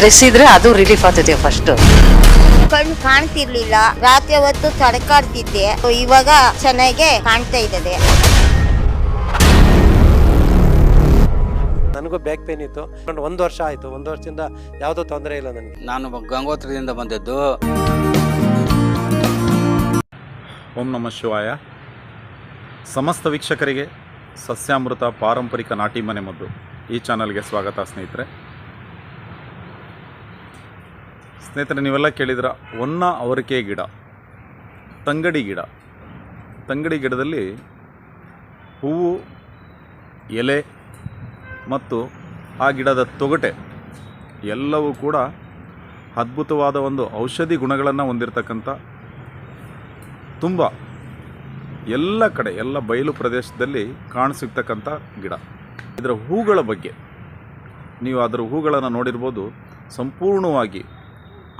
Stress ಇದ್ರೆ ಅದು relief ಆಗ್ತೈತೆ ಫಸ್ಟ್ ಕಣ್ಣು ಕಾಣ್ತಿರ್ಲಿಲ್ಲ. ರಾತ್ರಿ ಹೊತ್ತು ತಡಕಾಡ್ತಿದ್ದೆ. ಇವಾಗ ಚೆನ್ನಾಗೆ ಕಾಣ್ತಾ ಇದ್ದದೆ ನನಗೂ ಬ್ಯಾಕ್ ಪೇನ್ ಇತ್ತು. ಒಂದು ಒಂದು ವರ್ಷ ಆಯಿತು. ಒಂದು ವರ್ಷದಿಂದ ಯಾವುದೋ ತೊಂದರೆ ಇಲ್ಲ ನನಗೆ. ನಾನು ಗಂಗೋತ್ರದಿಂದ ಬಂದದ್ದು. ಓಂ ನಮ ಶಿವಾಯ. ಸಮಸ್ತ ವೀಕ್ಷಕರಿಗೆ ಸಸ್ಯಾಮೃತ ಪಾರಂಪರಿಕ ನಾಟಿ ಮನೆ ಮದ್ದು ಈ ಚಾನಲ್ಗೆ ಸ್ವಾಗತ ಸ್ನೇಹಿತರೆ. ಸ್ನೇಹಿತರೆ, ನೀವೆಲ್ಲ ಕೇಳಿದ್ರ ಒನ್ನ ಅವರಿಕೆ ಗಿಡ, ತಂಗಡಿ ಗಿಡ. ತಂಗಡಿ ಗಿಡದಲ್ಲಿ ಹೂವು, ಎಲೆ ಮತ್ತು ಆ ಗಿಡದ ತೊಗಟೆ ಎಲ್ಲವೂ ಕೂಡ ಅದ್ಭುತವಾದ ಒಂದು ಔಷಧಿ ಗುಣಗಳನ್ನು ಹೊಂದಿರತಕ್ಕಂಥ ತುಂಬ ಎಲ್ಲ ಕಡೆ, ಎಲ್ಲ ಬಯಲು ಪ್ರದೇಶದಲ್ಲಿ ಕಾಣಸಿಗ್ತಕ್ಕಂಥ ಗಿಡ. ಇದರ ಹೂಗಳ ಬಗ್ಗೆ ನೀವು ಅದರ ಹೂಗಳನ್ನು ನೋಡಿರ್ಬೋದು, ಸಂಪೂರ್ಣವಾಗಿ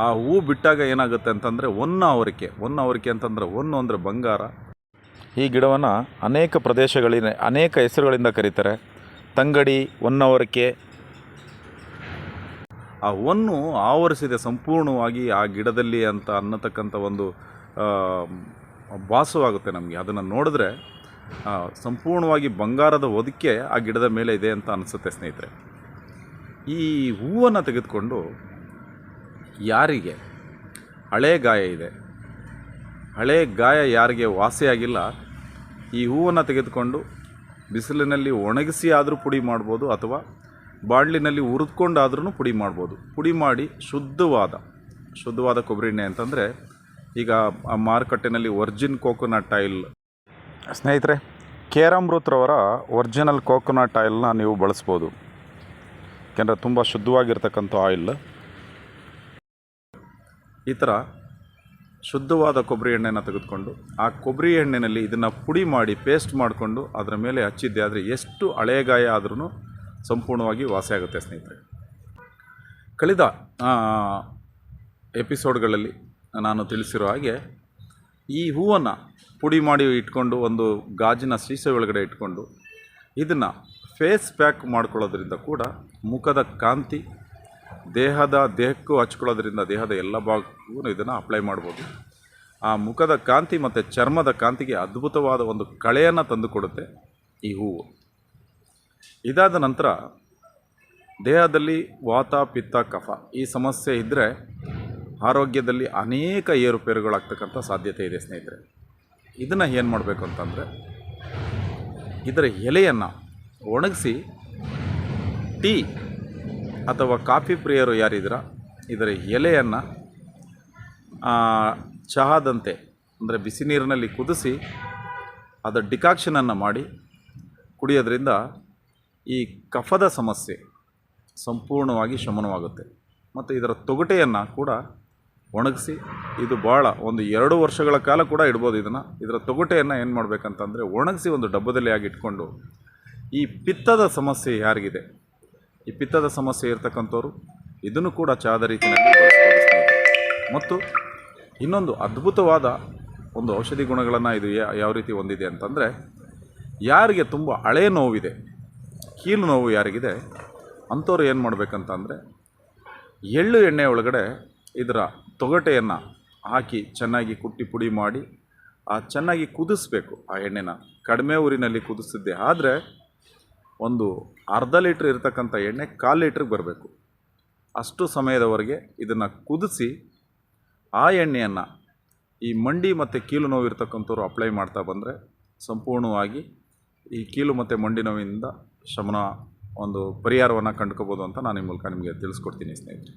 ಆ ಹೂ ಬಿಟ್ಟಾಗ ಏನಾಗುತ್ತೆ ಅಂತಂದರೆ ಒನ್ನ ಅವರಿಕೆ ಒನ್ನ ಅವರಿಕೆ ಅಂತಂದರೆ ಒನ್ನು ಅಂದರೆ ಬಂಗಾರ. ಈ ಗಿಡವನ್ನು ಅನೇಕ ಪ್ರದೇಶಗಳಿನ ಅನೇಕ ಹೆಸರುಗಳಿಂದ ಕರೀತಾರೆ. ತಂಗಡಿ ಒನ್ನವರಿಕೆ ಆ ಒನ್ನು ಆವರಿಸಿದೆ ಸಂಪೂರ್ಣವಾಗಿ ಆ ಗಿಡದಲ್ಲಿ ಅಂತ ಅನ್ನತಕ್ಕಂಥ ಒಂದು ಭಾಸವಾಗುತ್ತೆ ನಮಗೆ. ಅದನ್ನು ನೋಡಿದ್ರೆ ಸಂಪೂರ್ಣವಾಗಿ ಬಂಗಾರದ ಒದಕೆ ಆ ಗಿಡದ ಮೇಲೆ ಇದೆ ಅಂತ ಅನಿಸುತ್ತೆ ಸ್ನೇಹಿತರೆ. ಈ ಹೂವನ್ನು ತೆಗೆದುಕೊಂಡು ಯಾರಿಗೆ? ಹಳೆ ಗಾಯ ಇದೆ. ಹಳೆ ಗಾಯ ಯಾರಿಗೆ ವಾಸಿಯಾಗಿಲ್ಲ, ಈ ಹೂವನ್ನು ತೆಗೆದುಕೊಂಡು ಬಿಸಿಲಿನಲ್ಲಿ ಒಣಗಿಸಿ ಆದರೂ ಪುಡಿ ಮಾಡ್ಬೋದು ಅಥವಾ ಬಾಣಲಿನಲ್ಲಿ ಹುರಿದ್ಕೊಂಡಾದ್ರೂ ಪುಡಿ ಮಾಡ್ಬೋದು. ಪುಡಿ ಮಾಡಿ ಶುದ್ಧವಾದ ಶುದ್ಧವಾದ ಕೊಬ್ಬರಿ ಎಣ್ಣೆ ಅಂತಂದರೆ ಈಗ ಆ ಮಾರುಕಟ್ಟೆನಲ್ಲಿ ಒರ್ಜಿನ್ ಕೋಕೋನಟ್ ಆಯಿಲ್ ಸ್ನೇಹಿತರೆ ಕೇರಾಮೃತ್ರವರ ಒರ್ಜಿನಲ್ ಕೋಕೋನಟ್ ಆಯಿಲ್ನ ನೀವು ಬಳಸ್ಬೋದು. ಯಾಕೆಂದರೆ ತುಂಬ ಶುದ್ಧವಾಗಿರ್ತಕ್ಕಂಥ ಆಯಿಲ್. ಈ ಥರ ಶುದ್ಧವಾದ ಕೊಬ್ಬರಿ ಎಣ್ಣೆನ ತೆಗೆದುಕೊಂಡು ಆ ಕೊಬ್ಬರಿ ಎಣ್ಣೆಯಲ್ಲಿ ಇದನ್ನು ಪುಡಿ ಮಾಡಿ ಪೇಸ್ಟ್ ಮಾಡಿಕೊಂಡು ಅದರ ಮೇಲೆ ಹಚ್ಚಿದ್ದೆ. ಆದರೆ ಎಷ್ಟು ಹಳೆಯ ಗಾಯ ಆದ್ರೂ ಸಂಪೂರ್ಣವಾಗಿ ವಾಸಿಯಾಗುತ್ತೆ ಸ್ನೇಹಿತರೆ. ಕಳೆದ ಎಪಿಸೋಡ್ಗಳಲ್ಲಿ ನಾನು ತಿಳಿಸಿರೋ ಹಾಗೆ ಈ ಹೂವನ್ನು ಪುಡಿ ಮಾಡಿ ಇಟ್ಕೊಂಡು ಒಂದು ಗಾಜಿನ ಸೀಸೆ ಒಳಗಡೆ ಇಟ್ಕೊಂಡು ಇದನ್ನು ಫೇಸ್ ಪ್ಯಾಕ್ ಮಾಡ್ಕೊಳ್ಳೋದ್ರಿಂದ ಕೂಡ ಮುಖದ ಕಾಂತಿ ದೇಹದ ದೇಹಕ್ಕೂ ಹಚ್ಕೊಳ್ಳೋದ್ರಿಂದ ದೇಹದ ಎಲ್ಲ ಭಾಗಕ್ಕೂ ಇದನ್ನು ಅಪ್ಲೈ ಮಾಡ್ಬೋದು. ಆ ಮುಖದ ಕಾಂತಿ ಮತ್ತು ಚರ್ಮದ ಕಾಂತಿಗೆ ಅದ್ಭುತವಾದ ಒಂದು ಕಳೆಯನ್ನು ತಂದುಕೊಡುತ್ತೆ ಈ ಹೂವು. ಇದಾದ ನಂತರ ದೇಹದಲ್ಲಿ ವಾತ, ಪಿತ್ತ, ಕಫ ಈ ಸಮಸ್ಯೆ ಇದ್ದರೆ ಆರೋಗ್ಯದಲ್ಲಿ ಅನೇಕ ಏರುಪೇರುಗಳಾಗ್ತಕ್ಕಂಥ ಸಾಧ್ಯತೆ ಇದೆ ಸ್ನೇಹಿತರೆ. ಇದನ್ನು ಏನು ಮಾಡಬೇಕು ಅಂತಂದರೆ ಇದರ ಎಲೆಯನ್ನು ಒಣಗಿಸಿ ಟೀ ಅಥವಾ ಕಾಫಿ ಪ್ರಿಯರು ಯಾರಿದ್ದೀರ? ಇದರ ಎಲೆಯನ್ನು ಚಹಾದಂತೆ, ಅಂದರೆ ಬಿಸಿ ನೀರಿನಲ್ಲಿ ಕುದಿಸಿ ಅದರ ಡಿಕಾಕ್ಷನನ್ನು ಮಾಡಿ ಕುಡಿಯೋದ್ರಿಂದ ಈ ಕಫದ ಸಮಸ್ಯೆ ಸಂಪೂರ್ಣವಾಗಿ ಶಮನವಾಗುತ್ತೆ. ಮತ್ತು ಇದರ ತೊಗಟೆಯನ್ನು ಕೂಡ ಒಣಗಿಸಿ, ಇದು ಭಾಳ ಒಂದು ಎರಡು ವರ್ಷಗಳ ಕಾಲ ಕೂಡ ಇಡ್ಬೋದು ಇದನ್ನು. ಇದರ ತೊಗಟೆಯನ್ನು ಏನು ಮಾಡಬೇಕಂತಂದರೆ, ಒಣಗಿಸಿ ಒಂದು ಡಬ್ಬದಲ್ಲಿ ಆಗಿ ಇಟ್ಕೊಂಡು ಈ ಪಿತ್ತದ ಸಮಸ್ಯೆ ಯಾರಿಗಿದೆ? ಈ ಪಿತ್ತದ ಸಮಸ್ಯೆ ಇರ್ತಕ್ಕಂಥವ್ರು ಇದನ್ನು ಕೂಡ ಚಹದ ರೀತಿಯಲ್ಲಿ ಮತ್ತು ಇನ್ನೊಂದು ಅದ್ಭುತವಾದ ಒಂದು ಔಷಧಿ ಗುಣಗಳನ್ನು ಇದು ಯಾವ ರೀತಿ ಹೊಂದಿದೆ ಅಂತಂದರೆ, ಯಾರಿಗೆ ತುಂಬ ಹಳೆ ನೋವಿದೆ, ಕೀಲು ನೋವು ಯಾರಿಗಿದೆ, ಅಂಥವ್ರು ಏನು ಮಾಡಬೇಕಂತಂದರೆ, ಎಳ್ಳು ಎಣ್ಣೆ ಒಳಗಡೆ ಇದರ ತೊಗಟೆಯನ್ನು ಹಾಕಿ ಚೆನ್ನಾಗಿ ಕುಟ್ಟಿ ಪುಡಿ ಮಾಡಿ, ಆ ಚೆನ್ನಾಗಿ ಕುದಿಸ್ಬೇಕು ಆ ಎಣ್ಣೆನ. ಕಡಿಮೆ ಊರಿನಲ್ಲಿ ಕುದಿಸಿದ್ದೆ ಆದರೆ ಒಂದು ಅರ್ಧ ಲೀಟ್ರ್ ಇರತಕ್ಕಂಥ ಎಣ್ಣೆ ಕಾಲು ಲೀಟ್ರಿಗೆ ಬರಬೇಕು. ಅಷ್ಟು ಸಮಯದವರೆಗೆ ಇದನ್ನು ಕುದಿಸಿ ಆ ಎಣ್ಣೆಯನ್ನು ಈ ಮಂಡಿ ಮತ್ತು ಕೀಲು ನೋವು ಇರತಕ್ಕಂಥವ್ರು ಅಪ್ಲೈ ಮಾಡ್ತಾ ಬಂದರೆ ಸಂಪೂರ್ಣವಾಗಿ ಈ ಕೀಲು ಮತ್ತು ಮಂಡಿ ನೋವಿನಿಂದ ಶಮನ ಒಂದು ಪರಿಹಾರವನ್ನು ಕಂಡುಕೋಬೋದು ಅಂತ ನಾನು ಈ ಮೂಲಕ ನಿಮಗೆ ತಿಳಿಸ್ಕೊಡ್ತೀನಿ ಸ್ನೇಹಿತರೆ.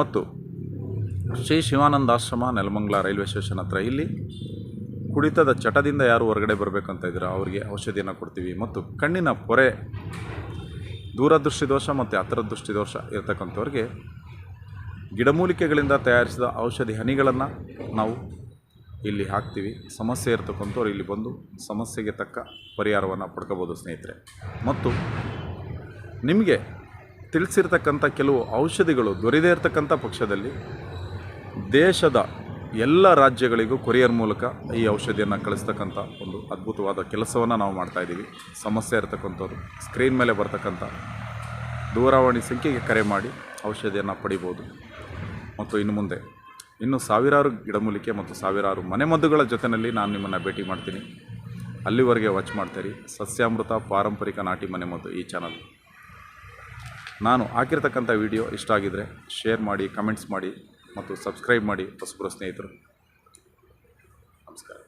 ಮತ್ತು ಶ್ರೀ ಶಿವಾನಂದ ಆಶ್ರಮ ನೆಲಮಂಗಲ ರೈಲ್ವೆ ಸ್ಟೇಷನ್ ಹತ್ರ ಇಲ್ಲಿ ಕುಡಿತದ ಚಟದಿಂದ ಯಾರು ಹೊರಗಡೆ ಬರಬೇಕಂತ ಇದ್ದೀರಾ? ಅವರಿಗೆ ಔಷಧಿಯನ್ನು ಕೊಡ್ತೀವಿ. ಮತ್ತು ಕಣ್ಣಿನ ಪೊರೆ ದೂರದೃಷ್ಟಿ ದೋಷ ಮತ್ತು ಹತ್ತಿರದೃಷ್ಟಿ ದೋಷ ಇರತಕ್ಕಂಥವ್ರಿಗೆ ಗಿಡಮೂಲಿಕೆಗಳಿಂದ ತಯಾರಿಸಿದ ಔಷಧಿ ಹನಿಗಳನ್ನು ನಾವು ಇಲ್ಲಿ ಹಾಕ್ತೀವಿ. ಸಮಸ್ಯೆ ಇರ್ತಕ್ಕಂಥವ್ರು ಇಲ್ಲಿ ಬಂದು ಸಮಸ್ಯೆಗೆ ತಕ್ಕ ಪರಿಹಾರವನ್ನು ಪಡ್ಕೋಬೋದು ಸ್ನೇಹಿತರೆ. ಮತ್ತು ನಿಮಗೆ ತಿಳಿಸಿರ್ತಕ್ಕಂಥ ಕೆಲವು ಔಷಧಿಗಳು ದೊರೆದೇ ಇರತಕ್ಕಂಥ ಪಕ್ಷದಲ್ಲಿ ದೇಶದ ಎಲ್ಲ ರಾಜ್ಯಗಳಿಗೂ ಕೊರಿಯರ್ ಮೂಲಕ ಈ ಔಷಧಿಯನ್ನು ಕಳಿಸ್ತಕ್ಕಂಥ ಒಂದು ಅದ್ಭುತವಾದ ಕೆಲಸವನ್ನು ನಾವು ಮಾಡ್ತಾಯಿದ್ದೀವಿ ಸಮಸ್ಯೆ ಇರತಕ್ಕಂಥವ್ರು ಸ್ಕ್ರೀನ್ ಮೇಲೆ ಬರ್ತಕ್ಕಂಥ ದೂರವಾಣಿ ಸಂಖ್ಯೆಗೆ ಕರೆ ಮಾಡಿ ಔಷಧಿಯನ್ನು ಪಡಿಬೋದು. ಮತ್ತು ಇನ್ನು ಮುಂದೆ, ಇನ್ನು ಸಾವಿರಾರು ಗಿಡಮೂಲಿಕೆ ಮತ್ತು ಸಾವಿರಾರು ಮನೆಮದ್ದುಗಳ ಜೊತೆಯಲ್ಲಿ ನಾನು ನಿಮ್ಮನ್ನು ಭೇಟಿ ಮಾಡ್ತೀನಿ. ಅಲ್ಲಿವರೆಗೆ ವಾಚ್ ಮಾಡ್ತೀರಿ. ಸಸ್ಯಾಮೃತ ಪಾರಂಪರಿಕ ನಾಟಿ ಮನೆಮದ್ದು ಈ ಚಾನಲ್ ನಾನು ಹಾಕಿರ್ತಕ್ಕಂಥ ವಿಡಿಯೋ ಇಷ್ಟ ಆಗಿದರೆ ಶೇರ್ ಮಾಡಿ ಕಮೆಂಟ್ಸ್ ಮಾಡಿ. ಮತ್ತು ಸಬ್ಸ್ಕ್ರೈಬ್ ಮಾಡಿ ಹೊಸಬರ ಸ್ನೇಹಿತರು. ನಮಸ್ಕಾರ.